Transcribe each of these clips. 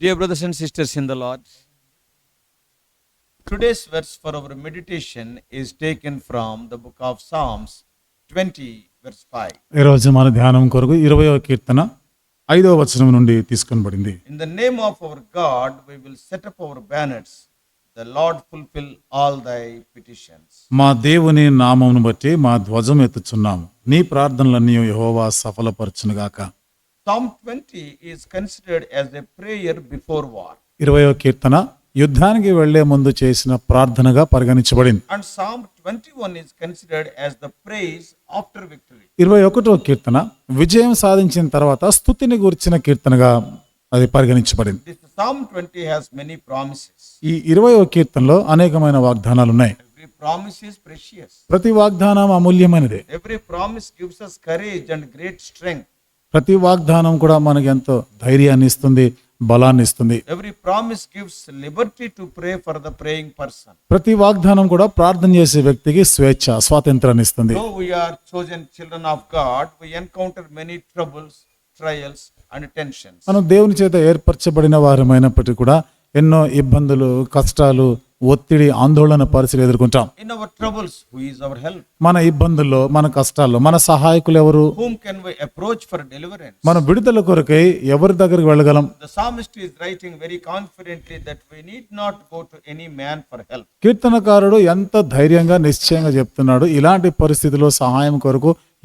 Dear brothers and sisters in the Lord, today's verse for our meditation is taken from the book of Psalms 20, verse 5. ఈరోజు మన ధ్యానం కొరకు ఇరవయో కీర్తన ఐదవ వచనం నుండి తీసుకొనబడింది In the name of our God, we will set up our banners. The Lord fulfill all thy petitions. మా దేవుని నామమును బట్టి మా ధ్వజం ఎత్తుచున్నాము నీ ప్రార్థనలన్నీ యెహోవా సఫలపరచునుగాక Psalm 20 is considered as a prayer before war. ఇరవయో కీర్తన యుద్ధానికి వెళ్ళే ముందు చేసిన ప్రార్థనగా పరిగణించబడింది And Psalm 21 is considered as the praise after victory. ఇరవై ఒకటో కీర్తన విజయం సాధించిన తర్వాత స్థుతిని గురించిన కీర్తనగా అది పరిగణించబడింది This Psalm 20 has many promises. ఈ ఇరవయో కీర్తనలో అనేకమైన వాగ్దానాలు ఉన్నాయి promise is precious. ప్రతి వాగ్దానం అమూల్యమైనదే Every promise gives us courage and great strength. ప్రతి వాగ్దానం కూడా మనకి ఎంతో ధైర్యాన్ని ఇస్తుంది బలాన్ని ఇస్తుంది. Every promise gives liberty to pray for the praying person ప్రతి వాగ్దానం కూడా ప్రార్థన చేసే వ్యక్తికి స్వేచ్ఛ స్వాతంత్రాన్ని ఇస్తుంది. We are chosen children of God we encounter many troubles trials and tension మనం దేవుని చేత ఏర్పరచబడిన వారమైనప్పటికీ కూడా ఎన్నో ఇబ్బందులు కష్టాలు ఒత్తిడి ఆందోళన పరిస్థితి ఎదుర్కొంటాం. మన ఇబ్బందుల్లో మన కష్టాల్లో మన సహాయకులు ఎవరు? మన విడుదల కొరకై ఎవరి దగ్గరికి వెళ్ళగలం? కీర్తనకారుడు ఎంత ధైర్యంగా నిశ్చయంగా చెప్తున్నాడు ఇలాంటి పరిస్థితిలో సహాయం కొరకు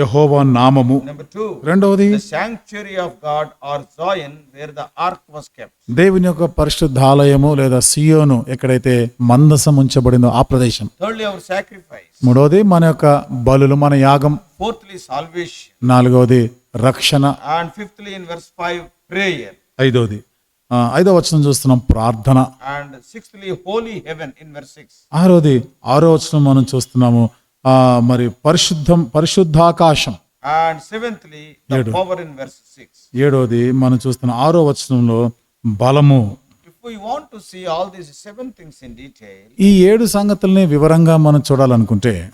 యెహోవా నామము. రెండవది sanctuary of God or Zion where the ark was kept దేవుని యొక్క పరిశుద్ధాలయము లేదా సియోను ఎక్కడైతే మందసం ఉంచబడిందో ఆ ప్రదేశం. థర్డ్లీ అవర్ సాక్రిఫైస్ మూడవది మన యొక్క బలులు మన యాగం. ఫోర్త్లీ సాల్వేషన్ నాలుగవది రక్షణ. And fifthly in verse 5 prayer ఐదవది ఐదవ వచనం చూస్తున్నాం ప్రార్థన. And sixthly holy heaven in verse 6 ఆరోది ఆరో వచనం మనం చూస్తున్నాము మరి పరిశుద్ధం పరిశుద్ధాకాశం. ఏడోది మనం చూస్తున్న ఆరో వచనంలో బలము. ఈ ఏడు సంగతుల్ని వివరంగా మనం చూడాలనుకుంటే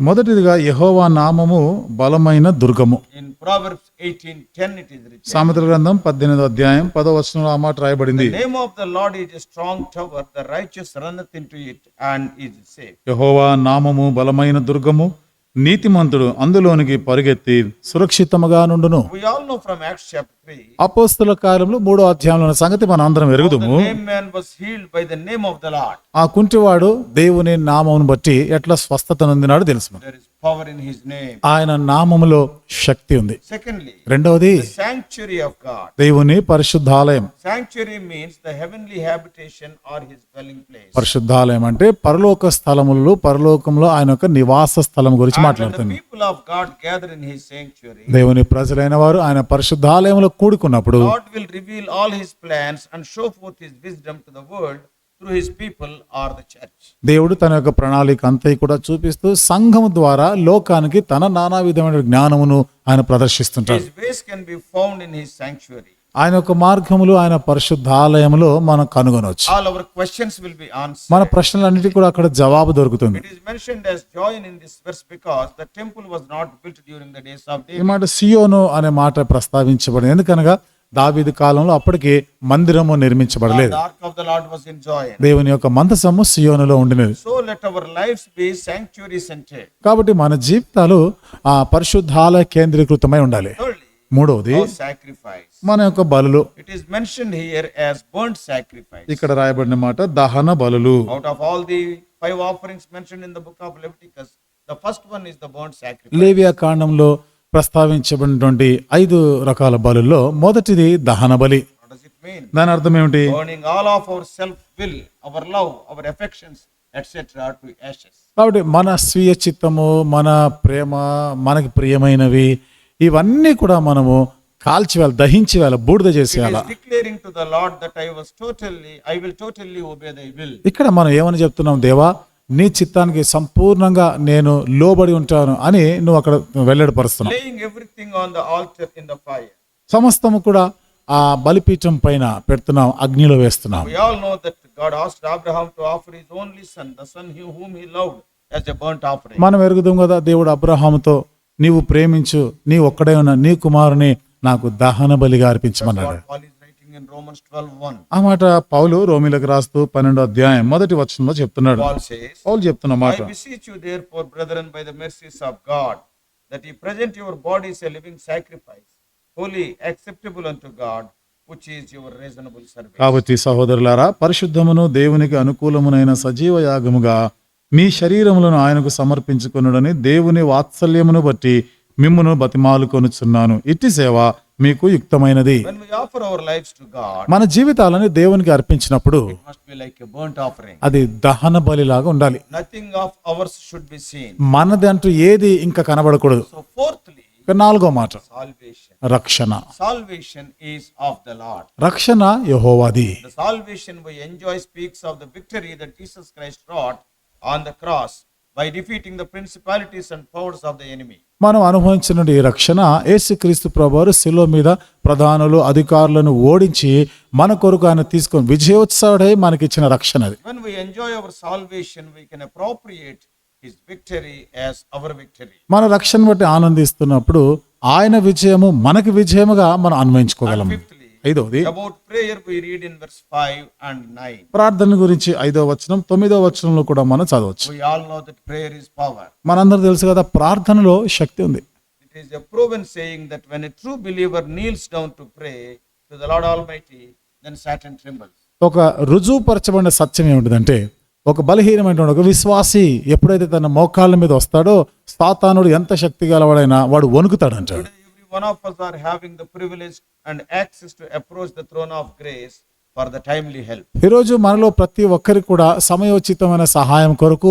మొదటిదిగా యహోవా నామము బలమైన దుర్గము. In Proverbs eighteen ten it is సామెత్ర గ్రంథం పద్దెనిమిది అధ్యాయం పదో వచనంలో ఆ మాట రాయబడింది. Name of the Lord is strong tower the righteous run into it and is safe యెహోవా నామము బలమైన దుర్గము నీతిమంతుడు అందులోనికి పరిగెత్తి సురక్షితముగా నుండును. We all know from Acts chapter 3 అపొస్తల కాలంలో మూడో అధ్యాయంలోని సంగతి మనం అందరం ఎరుగుదుము. ఆ కుంటివాడు దేవుని నామమును బట్టి ఎట్లా స్వస్థత నొందినాడు తెలుసు power in his name. ఆయన నామములో శక్తి ఉంది Secondly, రెండవది sanctuary of God. దేవుని పరిశుద్ధాలయం Sanctuary means the heavenly habitation or his dwelling place. పరిశుద్ధాలయం అంటే పరలోక స్థలములు పరలోకంలో ఆయన యొక్క నివాస స్థలం గురించి మాట్లాడుతుంది people of God gather in his sanctuary, దేవుని ప్రజలైన వారు ఆయన పరిశుద్ధాలయంలో కూడుకున్నప్పుడు God will reveal all his plans and show forth his wisdom to the world through his people or the church. దేవుడు తన యొక్క ప్రణాళిక అంతా కూడా చూపిస్తూ సంఘం ద్వారా లోకానికి తన నానా విధమైన జ్ఞానమును ఆయన ప్రదర్శిస్తుంటాడు His ways can be found in his sanctuary. ఆయన యొక్క మార్గములు ఆయన పరిశుద్ధాలయంలో మనం కనుగొనవచ్చు will be answered. మన ప్రశ్నలన్నిటికీ కూడా అక్కడ జవాబు దొరుకుతుంది was not built during the days of ఈ. మాట సియోను అనే మాట ప్రస్తావించబడింది ఎందుకనగా దావీదు కాలంలో అప్పటికి మందిరము నిర్మించబడలేదు. దేవుని యొక్క మందసము సియోనులో ఉండినది. So let our life be కాబట్టి మన జీవితాలు ఆ పరిశుద్ధాల కేంద్రీకృతమై ఉండాలి. మూడవది సాక్రిఫైస్ మన యొక్క బలులు. It is mention here as burned sacrifice ఇక్కడ రాయబడిన మాట దహన బలులు. Out of all the five offerings mentioned in the book of Leviticus the first one is the burned sacrifice లేవియా కాండంలో ప్రస్తావించబడినటువంటి ఐదు రకాల బలుల్లో మొదటిది దహన బలి. దాని అర్థం ఏమిటి? కాబట్టి మన స్వీయ చిత్తము మన ప్రేమ మనకి ప్రియమైనవి ఇవన్నీ కూడా మనము కాల్చి వెళ్ళ దహించి వెళ్ళ బూడిద చేసి ఇక్కడ మనం ఏమని చెప్తున్నాం దేవా? నీ చిత్తానికి సంపూర్ణంగా నేను లోబడి ఉంటాను అని నువ్వు అక్కడ వెల్లడిపరుస్తున్నావు. సమస్తము కూడా ఆ బలిపీఠం పైన పెడుతున్నాం అగ్నిలో వేస్తున్నాం. మనం ఎరుగుదాం కదా దేవుడు అబ్రహాముతో నీవు ప్రేమించు నీ ఒక్కడే ఉన్న నీ కుమారుని నాకు దహన బలిగా అర్పించమన్నాడు మాట పౌలు రోమిలకు రాస్తూ పన్నెండు అధ్యాయం మొదటి వచనంలో చెప్తున్నాడు. పౌల్ చెప్తున్న by the mercies of God that you present your bodies living sacrifice holy acceptable unto God కాబట్టి సహోదరులారా పరిశుద్ధమును దేవునికి అనుకూలమునైన సజీవ యాగముగా మీ శరీరములను ఆయనకు సమర్పించుకున్నాడని దేవుని వాత్సల్యమును బట్టి మిమ్మును బతిమాలుకొనుచున్నాను. ఇట్టి సేవ మీకు యుక్తమైనది. మన జీవితాలని దేవునికి అర్పించినప్పుడు అది దహన బలి లాగా ఉండాలి మనది అంటూ ఏది ఇంకా కనబడకూడదు. నాలుగో మాట రక్షణ. Salvation is of the Lord రక్షణ యెహోవాది. Salvation we enjoy speaks of the victory that Jesus on the cross by defeating the principalities and powers of the enemy మనం అనుభవించిన ఈ రక్షణ యేసుక్రీస్తు ప్రభువారు శిలో మీద ప్రధానులు అధికారులను ఓడించి మన కొరకు ఆయన తీసుకొని విజయోత్సవుడై మనకిచ్చిన రక్షణ అది When we enjoy our salvation, we can appropriate his victory as our victory. మన రక్షణ బట్టి ఆనందిస్తున్నప్పుడు ఆయన విజయము మనకి విజయముగా మనం అన్వయించుకోగలం Fifthly, ఐదవది. About prayer read in verse 5 and 9 ప్రార్థన గురించి ఐదో వచనం తొమ్మిదో వచనంలో కూడా మనం చదవచ్చు. We all know that prayer is power మనందరం తెలుసు కదా ప్రార్థనలో శక్తి ఉంది. It is a proven saying that when true believer kneels down to pray the Lord almighty then Satan trembles ఒక రుజువుపరచబడిన సత్యం ఏమిటంటే ఒక బలహీనమైన ఒక విశ్వాసి ఎప్పుడైతే తన మోకాళ్ళ మీద వస్తాడో స్థాతానుడు ఎంత శక్తి గలవాడైనా వాడు వణుకుతాడు అంటాడు one of us are having the privilege and access to approach the throne of grace for the timely help. ఈరోజు మనలో ప్రతి ఒక్కరికి కూడా సమయోచితమైన సహాయం కొరకు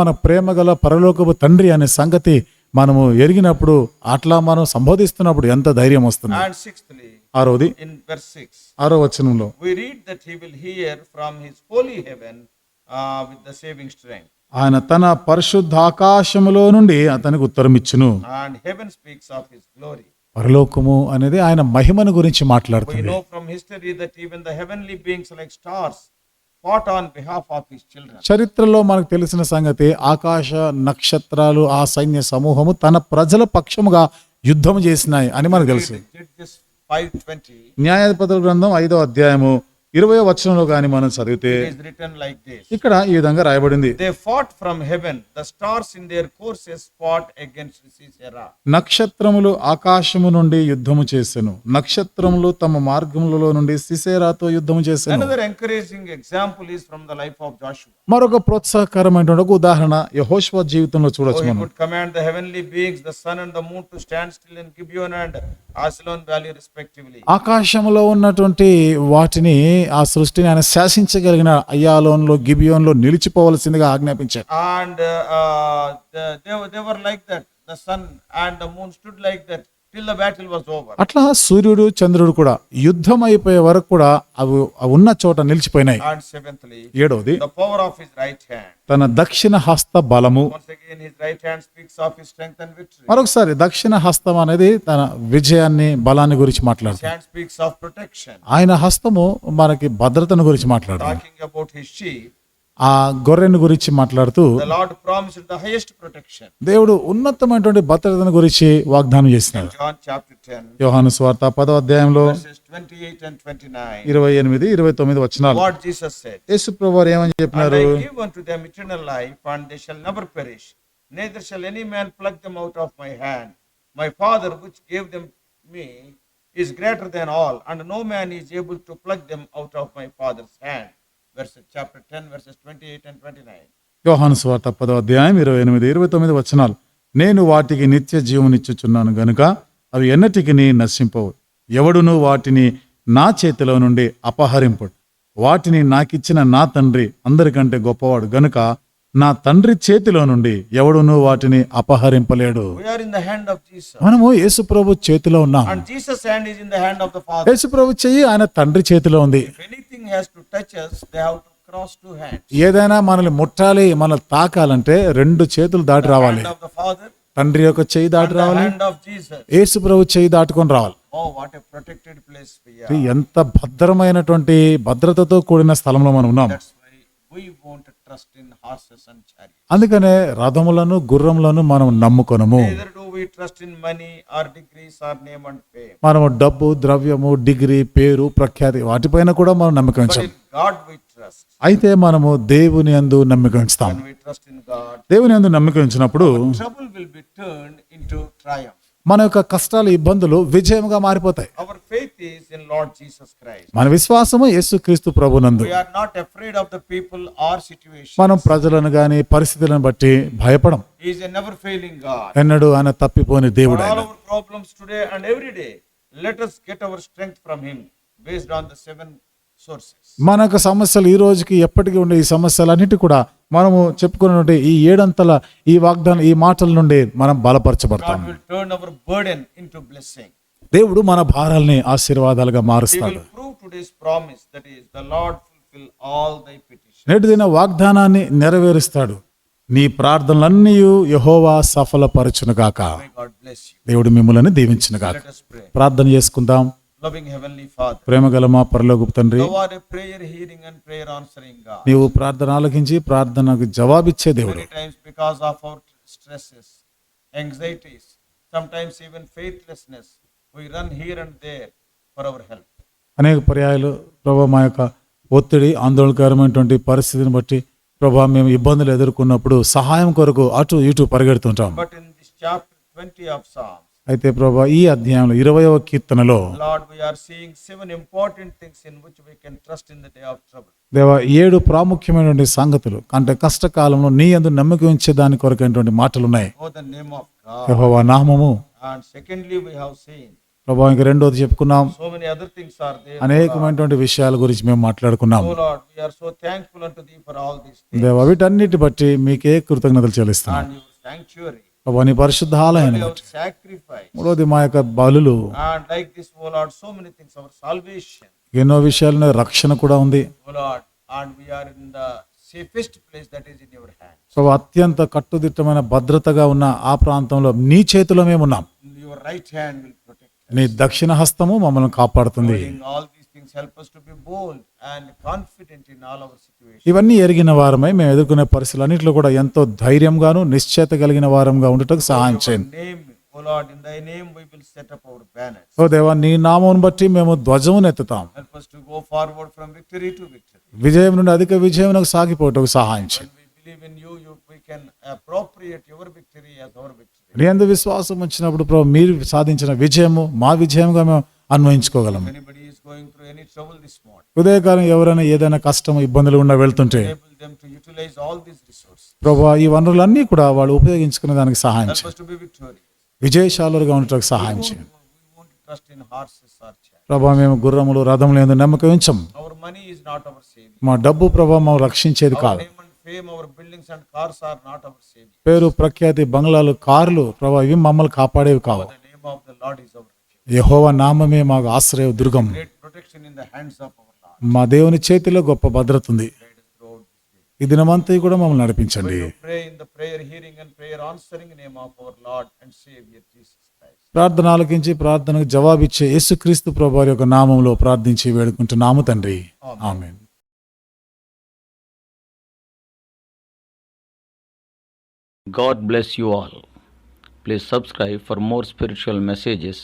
మన ప్రేమగల పరలోకపు తండ్రి అనే సంగతి మనము ఎరిగినప్పుడు అట్లా మనం సంబోధిస్తున్నప్పుడు ఎంత ధైర్యం వస్తుంది? ఆయన తన పరిశుద్ధ ఆకాశములో నుండి అతనికి ఉత్తరం ఇచ్చును. పరలోకము అనేది ఆయన మహిమను గురించి మాట్లాడుతుంది. చరిత్రలో మనకు తెలిసిన సంగతి ఆకాశ నక్షత్రాలు ఆ సైన్య సమూహము తన ప్రజల పక్షముగా యుద్ధం చేసినాయి అని మనకు తెలుసు. Judges 5:20 న్యాయాధిపతుల గ్రంథం ఐదో అధ్యాయము ఇరవై వచనంలో గాని మనం చదివితే ఇక్కడ ఈ విధంగా రాయబడింది. They fought from heaven the stars in their courses fought against Sisera నక్షత్రములు ఆకాశము నుండి యుద్ధము చేశాను నక్షత్రములు తమ మార్గములలో నుండి సిసేరాతో యుద్ధము చేశాను another encouraging example is from the life of Joshua మరొక ప్రోత్సాహకరమైన ఒక ఉదాహరణ యెహోషువా జీవితంలో చూడొచ్చు మనం command the heavenly beings the sun and the moon stand still in Gibeon and Aijalon valley ఆకాశములో ఉన్నటువంటి వాటిని ఆ సృష్టిని ఆయన శాసించగలిగిన అయ్యాలోన్లో గిబియోన్లో నిలిచిపోవలసిందిగా ఆజ్ఞాపించారు. And they were like that the sun and the moon stood like that అట్లా సూర్యుడు చంద్రుడు కూడా యుద్ధం అయిపోయే వరకు కూడా అవి ఉన్న చోట నిలిచిపోయినాయి. ఏడవది తన దక్షిణ హస్త బలము. మరొకసారి దక్షిణ హస్తం అనేది తన విజయాన్ని బలాన్ని గురించి మాట్లాడుతుంది. ఆయన హస్తము మనకి భద్రతను గురించి మాట్లాడుతుంది. ఆ గొర్రెను గురించి మాట్లాడుతూ Lord promised the highest protection. దేవుడు ఉన్నతమైనటువంటి భద్రతను గురించి వాగ్దానం చేసినాడు John chapter 10, యోహాను స్వార్త పదో అధ్యాయంలో verses 28 and 29. ఇరవై ఎనిమిది ఇరవై తొమ్మిది వచ్చినాలు What Jesus said. యేసు ప్రభు ఏమని చెప్పినారు I give unto them eternal life, and they shall never perish. Neither shall any man pluck them out of my hand. My Father, which gave them me, is greater than all, and no man is able to pluck them out of my Father's hand. Verses chapter 10, verses 28 and 29. యోహాను స్వార్త పదో అధ్యాయం ఇరవై ఎనిమిది ఇరవై తొమ్మిది వచనాలు. నేను వాటికి నిత్య జీవనిచ్చుచున్నాను గనుక అవి ఎన్నటికి నశింపవు. ఎవడును వాటిని నా చేతిలో నుండి అపహరింపుడు. వాటిని నాకిచ్చిన నా తండ్రి అందరికంటే గొప్పవాడు. గనుక నా తండ్రి చేతిలో నుండి ఎవడునూ వాటిని అపహరింపలేడు. మనము యేసు ప్రభు చేతిలో ఉన్నాం. యేసు ప్రభు చెయ్యి ఆయన తండ్రి చేతిలో ఉంది. ఏదైనా మనల్ని ముట్టాలి మనల్ని తాకాలంటే రెండు చేతులు దాటి రావాలి. తండ్రి యొక్క చెయ్యి దాటి రావాలి. యేసు ప్రభు చెయ్యి దాటుకొని రావాలి. ఎంత భద్రమైనటువంటి భద్రతతో కూడిన స్థలంలో మనం ఉన్నాం. అందుకనే రథములను గుర్రములను మనం నమ్ముకొనము. Neither we trust in money or degrees or name and fame డబ్బు ద్రవ్యము డిగ్రీ పేరు ప్రఖ్యాతి వాటిపైన కూడా మనం నమ్మకం ఉంచాం. గాడ్ వి ట్రస్ట్ అయితే మనము దేవుని అందు నమ్మకం ఉంచుతాం. దేవుని అందు నమ్మకం ఉంచినప్పుడు trouble will be into triumph మన యొక్క కష్టాలు ఇబ్బందులు విజయముగా మారిపోతాయి. మన విశ్వాసము యేసు క్రీస్తు ప్రభు నందు మనం ప్రజలను గాని పరిస్థితులను బట్టి భయపడం. ఎన్నడు ఆయన తప్పిపోని దేవుడు problems today and every let us get our strength from him based on the seven sources. మన యొక్క సమస్యలు ఈ రోజుకి ఎప్పటికీ ఉండే ఈ సమస్యలన్నిటి కూడా మనము చెప్పుకున్నటువంటి ఈ ఏడంతల ఈ వాగ్దానం ఈ మాటల నుండి మనం బలపరచబడతాం. దేవుడు మన భారాల్ని ఆశీర్వాదాలుగా మారుస్తాడు. నేటి దిన వాగ్దానాన్ని నెరవేరుస్తాడు నీ ప్రార్థనలన్నీ యహోవా సఫలపరచునుగాక. దేవుడు మిమ్మల్ని దీవించునుగాక. ప్రార్థన చేసుకుందాం లవింగ్ హెవెన్ ఫార్ ప్రేమ గల మా పరలోకపు తండ్రి నీవు ప్రార్థన ఆలకించి ప్రార్థనకు జవాబు జవాబిచ్చే దేవుడు. అనేక పర్యాయాలు ప్రభా మా యొక్క ఒత్తిడి ఆందోళనకరమైనటువంటి పరిస్థితిని బట్టి ప్రభా మేము ఇబ్బందులు ఎదుర్కొన్నప్పుడు సహాయం కొరకు అటు ఇటు పరిగెడుతుంటాం. But in this chapter twenty of songs అయితే ప్రభా ఈ అధ్యాయంలో ఇరవయవ కీర్తనలో దేవా ఏడు ప్రాముఖ్యమైనటువంటి సంగతులు అంటే కష్టకాలంలో నీ అందు నమ్మకం ఇచ్చే దాని కొరకైనటువంటి మాటలు ఉన్నాయి నామము. ప్రభా ఇంకా రెండోది చెప్పుకున్నాం. అనేకమైనటువంటి విషయాల గురించి మేము మాట్లాడుకున్నాం. దేవా వీటన్నిటి బట్టి మీకే కృతజ్ఞతలు చెల్లిస్తాం ప్రభా పరిశుద్ధ ఆలయం మూడోది మా యొక్క బలులు. ఎన్నో విషయాలనే రక్షణ కూడా ఉంది. అత్యంత కట్టుదిట్టమైన భద్రతగా ఉన్న ఆ ప్రాంతంలో నీ చేతిలో మేము ఉన్నాం. నీ దక్షిణ హస్తము మమ్మల్ని కాపాడుతుంది. ఇవన్నీ ఎరిగిన వారమై మేము ఎదుర్కొనే పరిస్థితులు అన్నింటిలో కూడా ఎంతో ధైర్యంగాను నిశ్చేత కలిగిన వారంగా ఉండటం సహాయం చేయండి ఓ దేవా నీ నామం బట్టి మేము ధ్వజం ఎత్తుతాం. విజయం నుండి అధిక విజయం సాగిపోవటం సహాయం చేయండి మీ అందరి విశ్వాసం వచ్చినప్పుడు మీరు సాధించిన విజయము మా విజయంగా మేము అన్వయించుకోగలము. ఉదయకాలం ఎవరైనా ఏదైనా కష్టం ఇబ్బందులు ఉన్నా వెళ్తుంటే ప్రభా ఈ వనరులన్నీ కూడా వాళ్ళు ఉపయోగించుకునే దానికి సహాయం విజయశాలుగా ఉండటానికి సహాయం ప్రభా మేము గుర్రములు రథములు ఏదో నమ్మకం ఉంచం మా డబ్బు ప్రభావం రక్షించేది కాదు. పేరు ప్రఖ్యాతి బంగ్లాలు కార్లు ప్రభా ఇవి మమ్మల్ని కాపాడేవి కావు. యహోవ నామే మాకు ఆశ్రయ దుర్గం. మా దేవుని చేతిలో గొప్ప భద్రత ఉంది. ఈ దినమంతా కూడా మమ్మల్ని నడిపించండి. ప్రార్థన ఆలకించి ప్రార్థనకు జవాబిచ్చే యేసుక్రీస్తు ప్రభావి యొక్క నామంలో ప్రార్థించి వేడుకుంటున్నాము తండ్రి. ఆమె God bless you all please subscribe for more spiritual messages